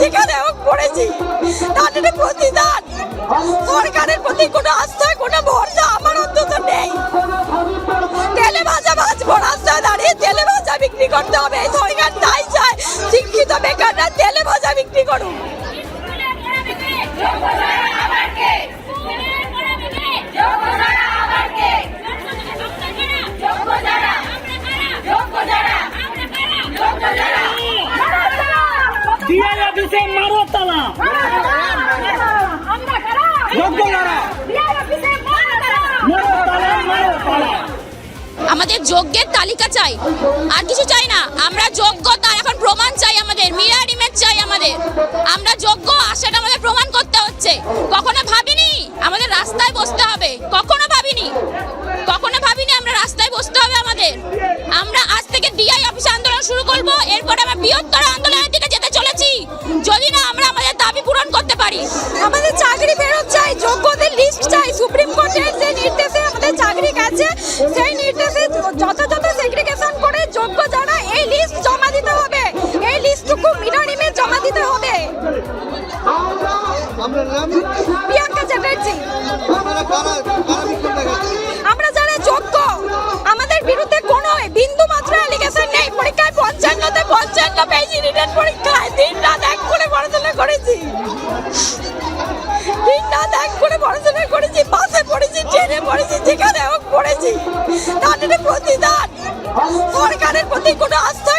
যেখানে হোক পড়েছি, তাদের প্রতিদান। সরকারের প্রতি কোনো আস্থা কোনো ভরসা আমার অন্তত নেই। তেলে ভাজা ভাজবো, রাস্তায় দাঁড়িয়ে তেলে ভাজা বিক্রি করতে হবে। আমাদের যোগ্যের তালিকা চাই। আর কিছু চাই না। আমরা যোগ্য তার এখন প্রমাণ চাই আমাদের। মিরার ইমেজ চাই আমাদের। আমরা যোগ্য আর সেটা আমাদের প্রমাণ করতে হচ্ছে। কখনো ভাবিনি? আমাদের রাস্তায় বসতে হবে। কখনো ভাবিনি? কখনো ভাবিনি আমরা রাস্তায় বসতে হবে আমাদের? আমরা আজ থেকে ডিআই অফিসে আন্দোলন শুরু করব। এরপরে আমরা বৃহত্তর আন্দোলনের দিকে যেতে চলেছি। যদি না, আমরা আমাদের দাবি পূরণ করতে পারি। আমাদের চাকরি নাম প্রিয়াঙ্কা চ্যাটার্জি। আমরা যারা যোগ্য আমাদের বিরুদ্ধে কোনো বিন্দু মাত্র অ্যালিগেশন নেই। পরীক্ষায় পঞ্চান্নতে পঞ্চান্ন পেয়েছি রিটার্ন পরীক্ষায় দিন রাত এক করে পড়াশোনা করেছি। দিন রাত এক করে পড়াশোনা করেছি বাসে পড়েছি ট্রেনে পড়েছি যেখানে হোক পড়েছি প্রতিদান। সরকারের প্রতি কোনো আস্থা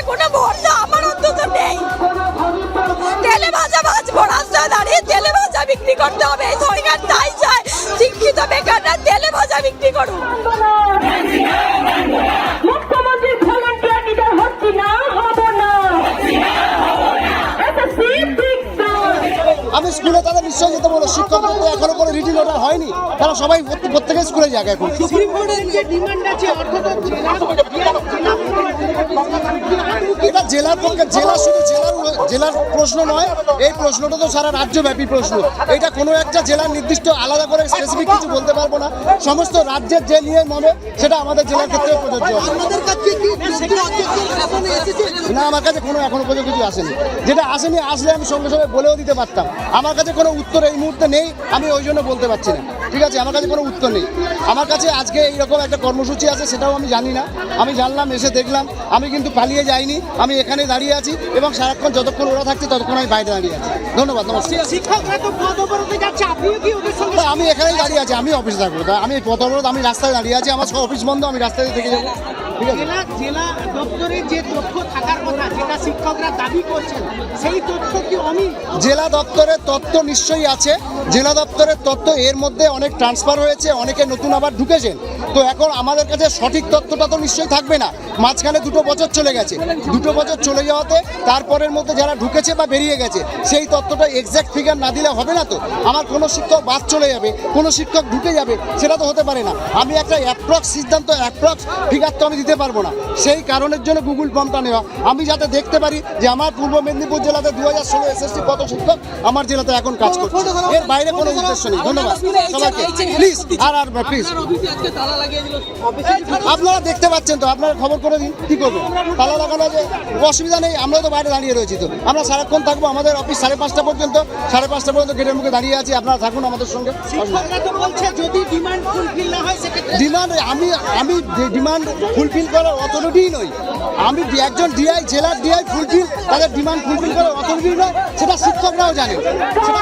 স্কুলে তাদের নিশ্চয়ই যেতে বলো শিক্ষকদের তো এখনও কোনো রিটিন অর্ডার হয়নি। তারা সবাই প্রত্যেক- স্কুলে যাক এখন। সুপ্রিম কোর্টের যে ডিমান্ড আছে এটা জেলার পক্ষে জেলা শুধু জেলার জেলার প্রশ্ন নয় এই প্রশ্নটা তো সারা রাজ্যব্যাপী প্রশ্ন। এটা কোনো একটা জেলার নির্দিষ্ট আলাদা করে স্পেসিফিক কিছু বলতে পারব না। সমস্ত রাজ্যের যে নিয়ম হবে সেটা আমাদের জেলার ক্ষেত্রে প্রযোজ্য না আমার কাছে কোনো এখনও পর্যন্ত কিছু আসেনি। যেটা আসেনি আসলে আমি সঙ্গে সঙ্গে বলেও দিতে পারতাম। আমার কাছে কোনো উত্তর এই মুহূর্তে নেই আমি ওই জন্য বলতে পারছি না। ঠিক আছে আমার কাছে কোনো উত্তর নেই। আমার কাছে আজকে এইরকম একটা কর্মসূচি আছে সেটাও আমি জানি না। আমি জানলাম এসে দেখলাম আমি কিন্তু পালিয়ে যাইনি আমি এখানে দাঁড়িয়ে আছি এবং সারাক্ষণ যতক্ষণ ওরা থাকছে ততক্ষণ আমি বাইরে দাঁড়িয়ে আছি। ধন্যবাদ নমস্কার। আমি এখানেই দাঁড়িয়ে আছি আমি অফিসে থাকব। আমি পথ অবরোধ আমি রাস্তায় দাঁড়িয়ে আছি আমার সব অফিস বন্ধ আমি রাস্তায় থেকে যাব। জেলা জেলা দপ্তরে যে তথ্য থাকার কথা যেটা শিক্ষকরা দাবি করছেন সেই তথ্য কি জেলা দপ্তরের তথ্য নিশ্চয়ই আছে। জেলা দপ্তরের তথ্য এর মধ্যে অনেক ট্রান্সফার হয়েছে, অনেকে নতুন আবার ঢুকেছেন। তো এখন আমাদের কাছে সঠিক তথ্যটা তো নিশ্চয়ই থাকবে না। মাঝখানে দুটো বছর চলে গেছে। দুটো বছর চলে যাওয়াতে তারপরের মধ্যে যারা ঢুকেছে বা বেরিয়ে গেছে, সেই তথ্যটা এক্স্যাক্ট ফিগার না দিলে হবে না তো? আমার কোনো শিক্ষক বাদ চলে যাবে, কোনো শিক্ষক ঢুকে যাবে, সেটা তো হতে পারে না। আমি একটা অ্যাপ্রক্স সিদ্ধান্ত অ্যাপ্রক্স ফিগার তো আমি দিতে পারব না। সেই কারণের জন্য গুগল ফর্মটা নেওয়া। আমি যাতে দেখতে পারি যে আমার পূর্ব মেদিনীপুর জেলাতে দু হাজার ষোলো এসএসটি কত শিক্ষক আমার জেলাতে এখন কাজ করছে। এর বাইরে কোনো উদ্দেশ্য নেই। ধন্যবাদ। সবাইকে। প্লিজ আর আর প্লিজ আপনারা দেখতে পাচ্ছেন তো আপনারা খবর করে দিন কি করবেন তালা লাগানো আছে অসুবিধা নেই আমরা তো বাইরে দাঁড়িয়ে রয়েছি তো। আমরা সারাক্ষণ থাকব আমাদের অফিস সাড়ে পাঁচটা পর্যন্ত সাড়ে পাঁচটা পর্যন্ত গেটের মুখে দাঁড়িয়ে আছি আপনারা থাকুন আমাদের সঙ্গে। ডিমান্ড না ডিমান্ড আমি আমি ডিমান্ড ফুলফিল করার অথরিটিই নই। আমি ডি- একজন ডিআই জেলার ডিআই ফুলফিল তাদের ডিমান্ড ফুলফিল করার অথরিটি নয়। সেটা শিক্ষকরাও জানেন সেটা